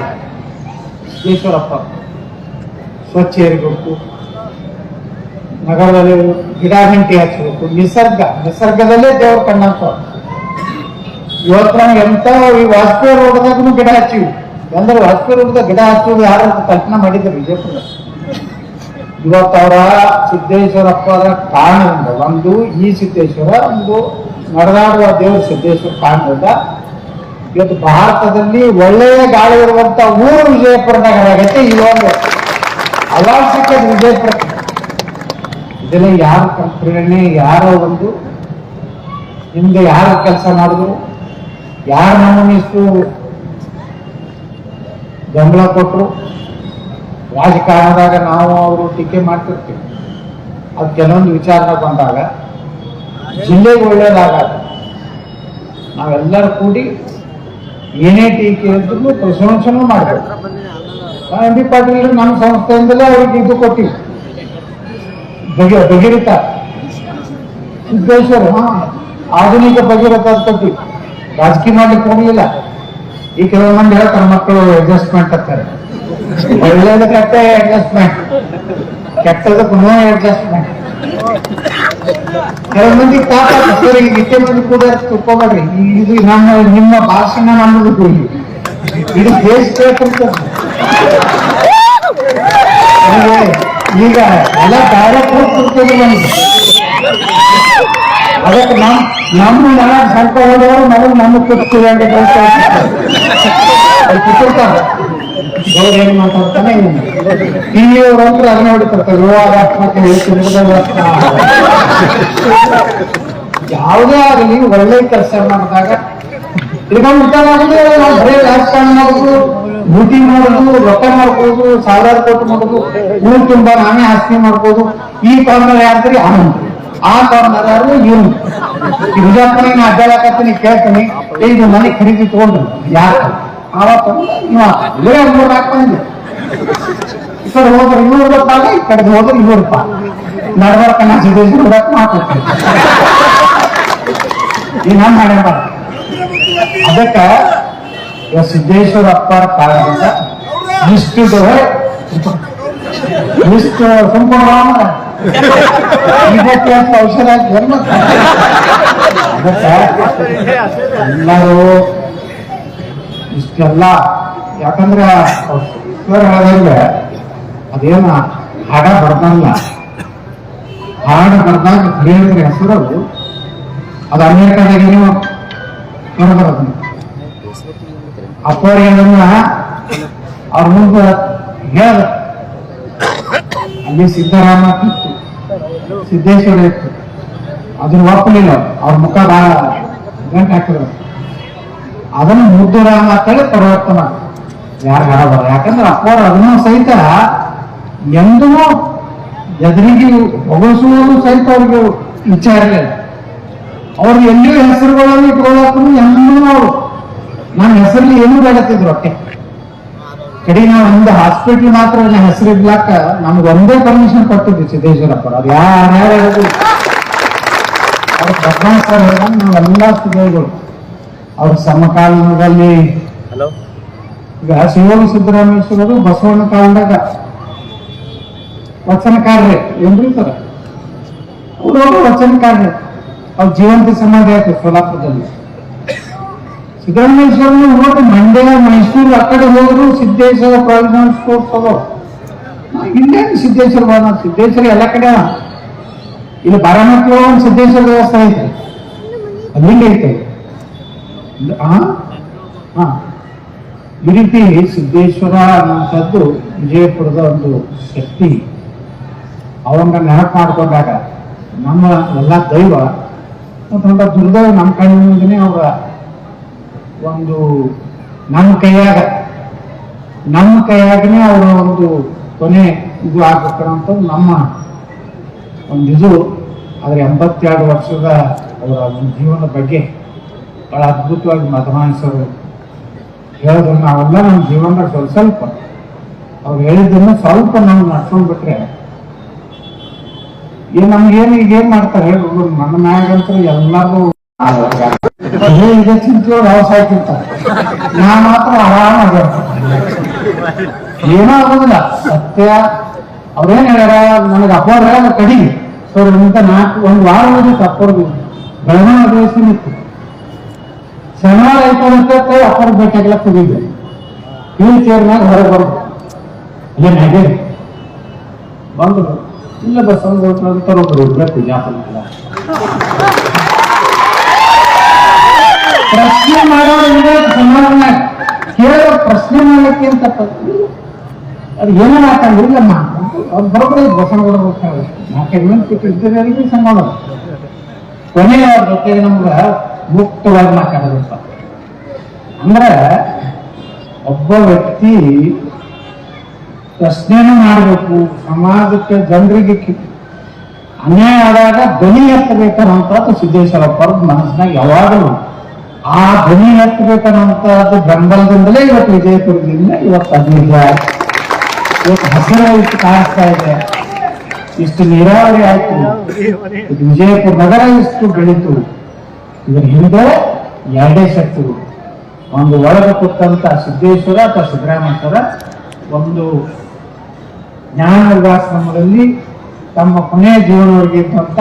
ಈಶ್ವರಪ್ಪ. ಸ್ವಚ್ಛ ಇರಬೇಕು ನಗರದಲ್ಲಿ ಗಿಡ ಗಂಟೆ ಹಚ್ಚಬೇಕು ನಿಸರ್ಗ, ನಿಸರ್ಗದಲ್ಲೇ ದೇವ್ರ ಕಣ್ಣಂತ ಇವತ್ತು ನಾವು ಎಂತ ಈ ವಾಜಪೇಯಿ ರೋಡ್ದಾಗೂ ಗಿಡ ಹಚ್ಚಿವಿ. ಅಂದ್ರೆ ವಾಜಪೇಯಿ ರೋಡ್ದಾಗ ಗಿಡ ಹಚ್ಚೋದು ಯಾರು ಕಲ್ಪನಾ ಮಾಡಿದ್ರು? ವಿಜಯಪುರ ಇವತ್ತು ಅವರ ಸಿದ್ದೇಶ್ವರಪ್ಪರ ಕಾರಣದಿಂದ ಒಂದು, ಈ ಸಿದ್ದೇಶ್ವರ ಒಂದು ನಡೆದಾಡುವ ದೇವರು ಸಿದ್ದೇಶ್ವರ ಕಾರಣದಿಂದ ಇವತ್ತು ಭಾರತದಲ್ಲಿ ಒಳ್ಳೆಯ ಗಾಳಿ ಇರುವಂತ ಊರು ವಿಜಯಪುರ ನಗರ. ಆಗೈತೆ ಈ ಒಂದು ಅವಾರ್ಡ್ ಸಿಕ್ಕದು ವಿಜಯಪುರ? ಇದೆಲ್ಲ ಯಾರ ಪ್ರೇರಣೆ ಯಾರ ಒಂದು? ಹಿಂದೆ ಯಾರು ಕೆಲಸ ಮಾಡಿದ್ರು ಯಾರು ನಮ್ಮನ್ನು ಇಷ್ಟು ಬೆಂಬಲ ಕೊಟ್ಟರು ರಾಜಕಾರಣದಾಗ ನಾವು ಅವರು ಟೀಕೆ ಮಾಡ್ತಿರ್ತೀವಿ. ಅದು ಕೆಲವೊಂದು ವಿಚಾರ ಬಂದಾಗ ಜಿಲ್ಲೆಗೆ ಒಳ್ಳೇದಾಗ ನಾವೆಲ್ಲರೂ ಕೂಡಿ ಏನೇ ಟೀಕೆ ಇದ್ರೂ ಪ್ರಶಂಸನೂ ಮಾಡಬೇಕು ಎಂ ಬಿ ಪಾಟೀಲ್ ನಮ್ಮ ಸಂಸ್ಥೆಯಿಂದಲೇ ಅವ್ರಿಗೆ ಇದು ಕೊಟ್ಟಿವಿ. ಬಗೆ ಬಗಿರಿತ ಸಿದ್ದೇಶ್ವರ, ಹಾ, ಆಧುನಿಕ ಬಗೆರತ ಅಂತ ಕೊಟ್ಟಿವಿ. ರಾಜಕೀಯ ಮಾಡ್ಲಿಕ್ಕೆ ಹೋಗಲಿಲ್ಲ. ಈ ಕೆಲವು ಮಂದಿ ಹೇಳ್ತಾರೆ ಮಕ್ಕಳು ಅಡ್ಜಸ್ಟ್ಮೆಂಟ್ ಅಂತಾರೆ. ಒಳ್ಳೇದಕ್ಕೆ ಅಡ್ಜಸ್ಟ್ಮೆಂಟ್ ಕೆಟ್ಟದಕ್ಕೂ ನೋ ಅಡ್ಜಸ್ಟ್ಮೆಂಟ್ ಕೆಲವು ಮಂದಿ ತಾತ ಸರ್ ಈಗ ಇಷ್ಟೇ ಮಂದಿ ಕೂಡ ತಿಳ್ಕೊಬೇಡ್ರಿ ಈ- ಇದು ನಮ್ಮ ನಿಮ್ಮ ಭಾಷಣ ನಮ್ಮದು ಇಲ್ಲಿ ಇದು ದೇಶ ಕೇಳ್ತಿರ್ತದೆ ನಮಗೆ ಈಗ ಎಲ್ಲ ಡೈರೆಕ್ಟ್ ಹೋಗ್ತಿರ್ತದೆ ನಮಗೆ ಅದಕ್ಕೆ ನಮ್ ನಮ್ಮ ಜನ ಸ್ವಲ್ಪ ಹೋದವರು ನಮಗೆ ನಮ್ಮ ಕೂತ್ತೀವಿ ಅಂತ ಅವ್ರು ಏನ್ ಮಾತಾಡ್ತಾನೆ ಟಿವಿ ಅವ್ರಂದ್ರೆ ಅದನ್ನ ಹೊಡಿತಿರ್ತಾರೆ ಯಾವುದೇ ಆಗಲಿ ಒಳ್ಳೆ ಕೆಲಸ ಮಾಡಿದಾಗ ಈಗ ಉದ್ಧಾರ ಆಗುದೇ ನಾವು ಬರೀ ರಾಜಕಾರಣ ಮಾಡೋದು ಲೂಟಿ ಮಾಡೋದು ರೊಕ್ಕ ಮಾಡ್ಬೋದು ಸಾವಿರಾರು ಕೋಟಿ ಮಾಡೋದು ಊರು ತುಂಬಾ ನಾನೇ ಆಸ್ತಿ ಮಾಡ್ಬೋದು ಈ ಕಾರ್ನರ್ ಯಾರ್ದ್ರಿ ಅವನು ಆ ಕಾರ್ನರ್ ಯಾರು ಇವನು ಬಿಜಾಪುರ ಅಡ್ಡಾಡಕತ್ತೀನಿ ಕೇಳ್ತೀನಿ ಇದು ಮನೆ ಖರೀದಿ ತಗೊಂಡು ಯಾಕೆ? ಆವತ್ತು ಇವ ಇವರೇ ಮೂರು ನಾಲ್ಕು ಮಂದಿ ಈ ಕಡೆ ಹೋದ್ರೆ ಇನ್ನೂರು ರೂಪಾಯಿ ಈ ಕಡೆ ಹೋದ್ರೆ ಇನ್ನೂರು ರೂಪಾಯಿ ನಡ್ಬರ್ಕ ನಾ ಸಿದ್ದೇಶ್ವರ ರೊಕ್ಕ ಮಾಡ್ಕೊಡ್ತೀನಿ ಈ ನಮ್ಮ ಹಣೆ ಬರ ಅದಕ್ಕ ಇವ ಸಿದ್ದೇಶ್ವರ ಅಪ್ಪಾರ ಕಾಲದಿಂದ ಇಷ್ಟು ಇಷ್ಟು ಸಂಪೂರ್ಣ ಇದಕ್ಕೆ ಅಷ್ಟು ಔಷಧ ಹಾಕಿ ಮತ್ತೆ ಅದಕ್ಕೆ ಎಲ್ಲರೂ ಇಷ್ಟೆಲ್ಲ. ಯಾಕಂದ್ರೆ ಸರ್ ಹೇಳಿದ್ರೆ ಅದೇನ ಹಾಡ ಬರ್ದಲ್ಲ ಹಾಡು ಬರ್ದಾಗ ಹೇಳಿದ್ರೆ ಹೆಸರು ಅದು ಅಮೆರಿಕದಾಗ ನೀವು ಬರೋದು ಅಪ್ಪವ್ರಿಗೆ ಅದನ್ನ ಅವ್ರ ಮುಂದೆ ಹೇಳ್ದ ಅಲ್ಲಿ ಸಿದ್ದರಾಮ ಇತ್ತು. ಸಿದ್ದೇಶ್ವರ ಇತ್ತು. ಅದನ್ನ ಒಪ್ಪಲಿಲ್ಲ ಅವ್ರ ಮುಖ ಬಹಳ ಗಂಟು ಹಾಕಿದ್ರು. ಅದನ್ನ ಮುದ್ದರ ಅಂತೇಳಿ ಪರಿವರ್ತನ. ಯಾರು ಬರ ಯಾಕಂದ್ರೆ ಅಪ್ಪ ಅದನ್ನು ಸಹಿತ ಎಂದೂ ಎದುರಿಗೆ ಹೊಗಳಿಸುವುದು ಸಹಿತ ಅವ್ರಿಗೆ ವಿಚಾರ ಇರಲಿಲ್ಲ ಅವ್ರು ಎಲ್ಲಿಯೂ ಹೆಸರುಗಳನ್ನು ಇಟ್ಕೊಳ್ಳೋಕ್ಕೂ ಎಲ್ಲೂ ಅವರು. ನನ್ನ ಹೆಸರಲ್ಲಿ ಏನು ಬೇಡತ್ತಿದ್ರು ಅಷ್ಟೇ. ಕಡೆ ನಾವು ಒಂದು ಹಾಸ್ಪಿಟ್ಲ್ ಮಾತ್ರ ಹೆಸರು ಇಡ್ಲಾಕ ನಮ್ಗೆ ಒಂದೇ ಪರ್ಮಿಷನ್ ಕೊಟ್ಟಿದ್ವಿ ಸಿದ್ದೇಶ್ವರಪ್ಪ ಅದು ಯಾರು ಯಾರು ಹೇಳಿದ್ರು? ಅವ್ರ ಬದ್ಮಾಸ್ ಸರ್ ಹೇಳಿದಂಗೆ ನಾವೆಲ್ಲ ಸುದ್ದಿಗಳು ಅವ್ರ ಸಮಕಾಲೀನದಲ್ಲಿ ಹಲೋ? ಈಗ ಶಿವನ ಸಿದ್ದರಾಮೇಶ್ವರರು ಬಸವಣ್ಣ ಕಾಲದಾಗ ವಚನಕಾರ್ರೆ ಏನ್ರಿ ಸರ್? ಅವರು ವಚನಕಾರ್ರೆ ಅವ್ರ ಜೀವಂತ ಸಮಾಧಿ ಆಯ್ತು ಸೋಲಾಪುರದಲ್ಲಿ. ಸಿದ್ದರಾಮೇಶ್ವರನು ಹೋಗಿ ಮಂಡ್ಯ ಮೈಸೂರು ಆ ಕಡೆ ಹೋದ್ರು ಸಿದ್ದೇಶ್ವರ ಪ್ರಾವಿಷನಲ್ ಸ್ಕೋರ್ಸ್ ಅವರು ಇಲ್ಲೇ ಸಿದ್ದೇಶ್ವರ ಭವನ? ಸಿದ್ದೇಶ್ವರ ಎಲ್ಲ ಕಡೆ. ಇಲ್ಲಿ ಬಾರಾಮತಿ ಒಂದು ಸಿದ್ದೇಶ್ವರ ವ್ಯವಸ್ಥೆ ಐತೆ. ಅಲ್ಲಿಂದ ಐತೆ. ಈ ರೀತಿ ಸಿದ್ದೇಶ್ವರ ಅನ್ನುವಂಥದ್ದು ವಿಜಯಪುರದ ಒಂದು ಶಕ್ತಿ. ಅವನ್ನ ನೆನಪು ಮಾಡಿಕೊಂಡಾಗ ನಮ್ಮ ಎಲ್ಲ ದೈವ ಒಂದ ದುರ್ದೈವ ನಮ್ಮ ಕೈಯಿಂದನೇ ಅವರ ಒಂದು ನಮ್ಮ ಕೈಯಾಗ, ನಮ್ಮ ಕೈಯಾಗನೇ ಅವರ ಒಂದು ಕೊನೆ ಇದು ಆಗ್ಬೇಕಂತ ನಮ್ಮ ಒಂದು ಇದು ಆದರೆ ಎಂಬತ್ತೆರಡು ವರ್ಷದ ಅವರ ಒಂದು ಜೀವನದ ಬಗ್ಗೆ ಬಹಳ ಅದ್ಭುತವಾಗಿ ಮಧುಮಾನಿಸೋರು ಹೇಳೋದ್ರು ನಾವೆಲ್ಲ ನಮ್ಮ ಜೀವನದಾಗ ಸ್ವಲ್ಪ ಸ್ವಲ್ಪ ಅವ್ರು ಹೇಳಿದ್ದನ್ನ ಸ್ವಲ್ಪ ನಾವು ನಡ್ಸ್ಕೊಂಡ್ಬಿಟ್ರೆ ಏನ್ ನಮ್ಗೇನು ಈಗ ಏನ್ ಮಾಡ್ತಾರೆ? ಹೇಳಿ ನನ್ನ ಮ್ಯಾಗಂತೂ ಎಲ್ಲರೂ ಇದೆ ಚಿಂತೆ, ವ್ಯವಸಾಯ ಹಾಕಿರ್ತಾರೆ ನಾ ಮಾತ್ರ ಆರಾಮ ಏನೋ ಆಗೋದಿಲ್ಲ. ಸತ್ಯ, ಅವ್ರೇನ್ ಹೇಳ್ಯಾರ? ನನಗೆ ಹೇಳ ಕಡಿ ಸರ್ ಇಂತ ನಾಲ್ಕು ಒಂದು ವಾರ ಹೋಗಿ ತಪ್ಪೋದು ಬೆಳಗಾವಿ ಇತ್ತು. ಶನಿವಾರ ಐತೆ ಅಪ್ಪರ ಭೇಟಿಯಾಗ್ಲಕ್ ಹೋಗಿದ್ದೆ ವೀಲ್ ಚೇರ್ನಾಗ ಹೊರಗೆ ಬರೋದು ಏನ್ ಹಾಗೆ? ಬಂದ್ರು ಇಲ್ಲ ಬಸವನ ಅಂತ ಒಬ್ರು ಇದ್ರೆ ಪೂಜಾಪನ ಪ್ರಶ್ನೆ ಮಾಡೋದ್ರಿಂದ ಸಮಾಧಾನ. ಕೇಳೋ ಪ್ರಶ್ನೆ ಮಾಡ್ಲಿಕ್ಕೆ ಅಂತ ಅದು ಏನೋ ಮಾತಾಡಿಲ್ಲ ಅವ್ರು ಬರೋಬ್ಬರಿ ಬಸವನಗೌಡ ಹೋಗ್ತಾರೆ ನಾಲ್ಕೈದು ಮಂದಿ ಇದ್ದರಿಗೆ ಸಮಾಧಾನ ಕೊನೆ ಅವ್ರ ಜೊತೆಗೆ ನಮ್ಗೆ ಮುಕ್ತವಾಗಿ ಮಾತಾಡೋದಪ್ಪ ಅಂದ್ರೆ ಒಬ್ಬ ವ್ಯಕ್ತಿ ಪ್ರಶ್ನೆನೂ ಮಾಡಬೇಕು ಸಮಾಜಕ್ಕೆ ಜನರಿಗೆ ಅನ್ಯಾಯ ಆದಾಗ ಧ್ವನಿ ಎತ್ತಬೇಕನ್ನುವಂಥದ್ದು ಸಿದ್ದೇಶ್ವರಪ್ಪ ಅವ್ರ ಮನಸ್ಸಿನಾಗ ಯಾವಾಗಲೂ. ಆ ಧ್ವನಿ ಎತ್ತಬೇಕನ್ನುವಂಥದ್ದು ಬೆಂಬಲದಿಂದಲೇ ಇವತ್ತು ವಿಜಯಪುರದಿಂದ ಇವತ್ತು ಅದಿಲ್ಲ ಇವತ್ತು ಹಸಿರು ಇಷ್ಟು ಕಾಣಿಸ್ತಾ ಇದೆ. ಇಷ್ಟು ನೀರಾವರಿ ಆಯ್ತು. ವಿಜಯಪುರ ನಗರ ಇಷ್ಟು ಬೆಳೀತು. ಇದರ ಹಿಂದೆ ಎರಡೇ ಶಕ್ತಿಗಳು ಒಂದು ಒಳಗೆ ಕೂತಂತ ಸಿದ್ದೇಶ್ವರ ಅಥವಾ ಸಿದ್ದರಾಮೇಶ್ವರ ಒಂದು ಜ್ಞಾನ ಯೋಗಾಶ್ರಮದಲ್ಲಿ ತಮ್ಮ ಕೊನೆಯ ಜೀವನವರೆಗೆ ಇದ್ದಂತ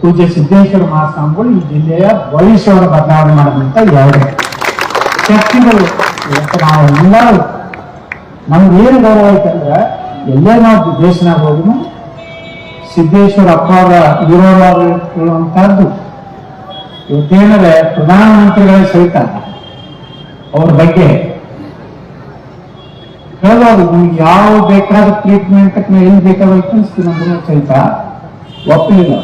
ಪೂಜ್ಯ ಸಿದ್ದೇಶ್ವರ ಮಹಾಸ್ವಾಮಿಗಳು ಈ ಜಿಲ್ಲೆಯ ಭವಿಷ್ಯವನ್ನು ಬದಲಾವಣೆ ಮಾಡಿದಂತ ಎರಡೇ ಶಕ್ತಿಗಳು. ನಾವು ಎಲ್ಲರೂ ನಮ್ಗೆ ಏನು ಗೌರವ ಐತಂದ್ರೆ ಎಲ್ಲೇ ನಾವು ದೇಶನಾಗ ಹೋದ್ರು ಸಿದ್ದೇಶ್ವರ ಅಪ್ಪ ಅವರ ವಿರೋಧ ಹೇಳುವಂತಹದ್ದು ಇವತ್ತೇನಂದ್ರೆ ಪ್ರಧಾನಮಂತ್ರಿಗಳ ಸಹಿತ ಅವ್ರ ಬಗ್ಗೆ ಹೇಳ್ಬೋದು ನಿಮ್ಗೆ ಯಾವ ಬೇಕಾದ ಟ್ರೀಟ್ಮೆಂಟ್ ಎಲ್ಲಿ ಬೇಕಾದ ಕಳಿಸ್ತೀನಿ ಅಂದ್ರೆ ಸಹಿತ. ಒಪ್ಪಲಿಲ್ಲ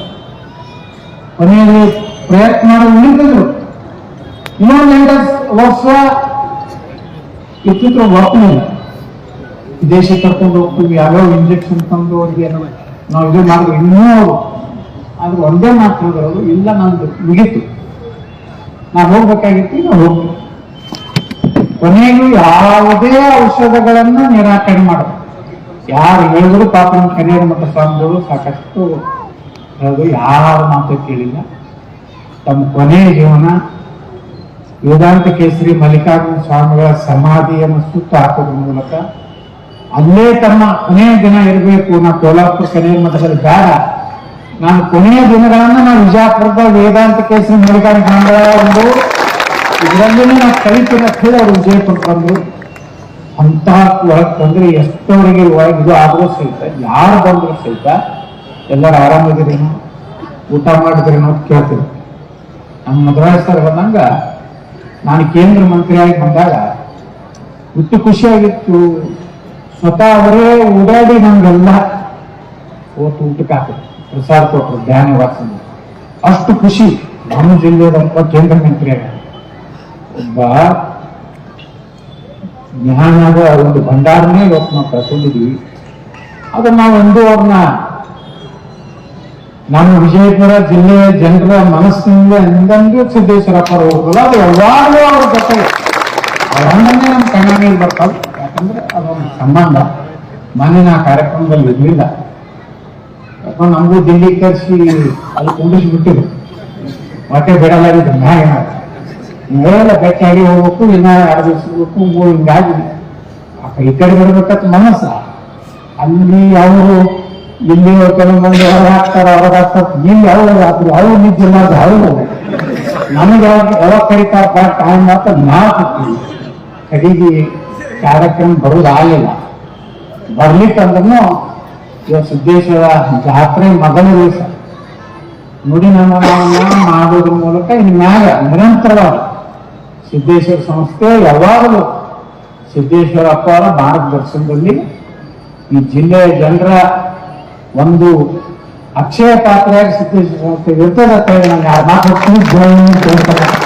ಕೊನೆಯಲ್ಲಿ ಪ್ರಯತ್ನ ಮಾಡೋದು ನಿಂತಿದ್ರು. ಇನ್ನೊಂದು ವರ್ಷ ಇತ್ತಿದ್ರು ಒಪ್ಪಲಿಲ್ಲ ವಿದೇಶಿ ಕರ್ಕೊಂಡು ಹೋಗ್ತೀವಿ, ಯಾವ್ಯಾವ ಇಂಜೆಕ್ಷನ್ ತಂದು ಅವ್ರಿಗೆ ನಾವು ಇದು ಮಾಡಿದ್ರು ಇನ್ನೂ ಆದ್ರೆ ಒಂದೇ ಮಾತು ಹೇಳಿದ್ರು ಇಲ್ಲ ನಂದು. ಮುಗೀತು. ನಾನು ಹೋಗ್ಬೇಕಾಗಿತ್ತು ನಾವು ಹೋಗ್ತೀವಿ ಕೊನೆಗೂ ಯಾವುದೇ ಔಷಧಗಳನ್ನ ನಿರಾಕರಣೆ ಮಾಡೋದು ಯಾರು ಹೇಳಿದ್ರು ಪಾಪ ನಮ್ಮ ಕನ್ಯಾರ ಮಠ ಸ್ವಾಮಿಗಳು ಸಾಕಷ್ಟು ಹೇಳಿದ್ರು ಯಾರ ಮಾತು ಕೇಳಿಲ್ಲ. ತಮ್ಮ ಕೊನೆಯ ಜೀವನ ವೇದಾಂತ ಕೇಸರಿ ಮಲ್ಲಿಕಾರ್ಜುನ ಸ್ವಾಮಿಗಳ ಸಮಾಧಿಯನ್ನು ಸುತ್ತ ಹಾಕೋದ್ರ ಮೂಲಕ ಅಲ್ಲೇ ತಮ್ಮ ಕೊನೆಯ ದಿನ ಇರಬೇಕು. ನಾ ಕೋಲಾಪುರ ಕರಿಯರ್ ಮಠದಲ್ಲಿ ಬೇಡ. ನಾನು ಕೊನೆಯ ದಿನಗಳನ್ನ ನಾನು ವಿಜಾಪುರದ ವೇದಾಂತ ಕೇಸರಿ ಮಲ್ಲಿಕಾರ್ಜುನ ಸ್ವಾಮಿಗಳ ಒಂದು ಇದರಲ್ಲೂ ನಾವು ಕಲಿತಿನ ಹೇಳಿ ಅವರು ವಿಜಯಪುರ ಬಂದ್ರು. ಅಂತಹ ಒಳಗೆ ತಂದ್ರೆ ಎಷ್ಟವರೆಗೆ ಒಳಗೆ ಇದು ಆದರೂ ಸಹಿತ, ಯಾರು ಬಂದ್ರು ಸಹಿತ ಎಲ್ಲರೂ ಆರಾಮಿದ್ರೇನು ಊಟ ಮಾಡಿದ್ರೇನೋ ಅಂತ ಕೇಳ್ತೀವಿ ನಮ್ಮ ಮಧುರಾಜ್ ಸರ್ ಬಂದಂಗ ನಾನು ಕೇಂದ್ರ ಮಂತ್ರಿಯಾಗಿ ಬಂದಾಗ ಹುಟ್ಟು ಖುಷಿಯಾಗಿತ್ತು. ಸ್ವತಃ ಅವರೇ ಓಡಾಡಿ ನಮ್ಗೆಲ್ಲ ಓತು ಊಟಕ್ಕೆ ಪ್ರಸಾದ ಕೊಟ್ಟರು, ಧ್ಯಾನ ವಾಸನ. ಅಷ್ಟು ಖುಷಿ. ನಮ್ಮ ಜಿಲ್ಲೆಯೊಬ್ಬ ಕೇಂದ್ರ ಮಂತ್ರಿಯಾಗ ಒಬ್ಬ ಜ್ಞಾನದ ಒಂದು ಭಂಡಾರನೇ ಇವತ್ತು ನಾವು ಕಳ್ಕೊಂಡಿದ್ವಿ. ಅದನ್ನ ನಾವು ಒಂದು ಅವ್ರನ್ನ ನಮ್ಮ ವಿಜಯಪುರ ಜಿಲ್ಲೆಯ ಜನರ ಮನಸ್ಸಿನಿಂದ ಎಂದೆಂದೂ ಸಿದ್ದೇಶ್ವರಪ್ಪ ಹೋಗಲ್ಲ ಅದು ಯಾವಾಗಲೂ ಅವ್ರ ಜೊತೆ. ಅವರನ್ನೇ ನಮ್ಮ ಕಣ್ಣಾಗಿಲ್ ಬರ್ತಾವೆ ಯಾಕಂದ್ರೆ ಅದೊಂದು ಸಂಬಂಧ. ಮಣ್ಣಿನ ಕಾರ್ಯಕ್ರಮದಲ್ಲಿ ಇರಲಿಲ್ಲ. ಯಾಕಂದ್ರೆ ನಮಗೂ ದಿಲ್ಲಿ ಕರೆಸಿ ಅಲ್ಲಿ ಕುಂಡಿಸ್ಬಿಟ್ಟಿದ್ರು ಮತ್ತೆ ಬಿಡಲಾಗಿದ್ದು ನ್ಯಾಯ. ನೀವೆಲ್ಲ ಗಟ್ಟಿಯಾಗಿ ಹೋಗ್ಬೇಕು, ಇನ್ನ ಎರಡು ದಿವಸ ಹೋಗ್ಬೇಕು ಮೂರು ಹಿಂಗಾಗಿ ಈ ಕಡೆ ಬರ್ಬೇಕಂತ ಮನಸ್ಸ. ಅಲ್ಲಿ ಅವರು, ಇಲ್ಲಿ ಕೆಲವು ಮಂದಿ ಹೊರ ಹಾಕ್ತಾರ ಹೊರ ಹಾಕ್ತಾರ. ನೀವು ಅವ್ರು ಹಾಕ್ತಾರೆ, ಅವ್ರು ನಿದ್ದೆ ಮಾಡಿದ್ರೆ ಅವರು ನಮಗೆ ಯಾವಾಗ ಯಾವಾಗ ಕರೀತಾರಪ್ಪ ಟೈಮ್ ಮಾತ್ರ ನಾವು ಕೂತೀವಿ ಕಡೆಗೆ ಕಾರ್ಯಕ್ರಮ ಬರೋದಾಗಲಿಲ್ಲ ಬರ್ಲಿಕ್ಕಂದ್ರೂ ಇವತ್ತು ಸಿದ್ದೇಶ್ವರ ಜಾತ್ರೆ ಮೊದಲ ದಿವಸ. ನುಡಿ ನಮನವನ್ನ ಮಾಡೋದ್ರ ಮೂಲಕ ಇನ್ನು ಮ್ಯಾಗ ನಿರಂತರವಾಗಿ ಸಿದ್ದೇಶ್ವರ ಸಂಸ್ಥೆ ಯಾವಾಗಲೂ ಸಿದ್ದೇಶ್ವರಪ್ಪ ಅವರ ಮಾರ್ಗದರ್ಶನದಲ್ಲಿ ಈ ಜಿಲ್ಲೆಯ ಜನರ ಒಂದು ಅಕ್ಷಯ ಪಾತ್ರೆಯಾಗಿ ಸಿದ್ದೇಶ್ವರ ಸಂಸ್ಥೆ ಇರ್ತದೆ ನಾನು ಯಾರು ಮಾತಾಡ್ತೀನಿ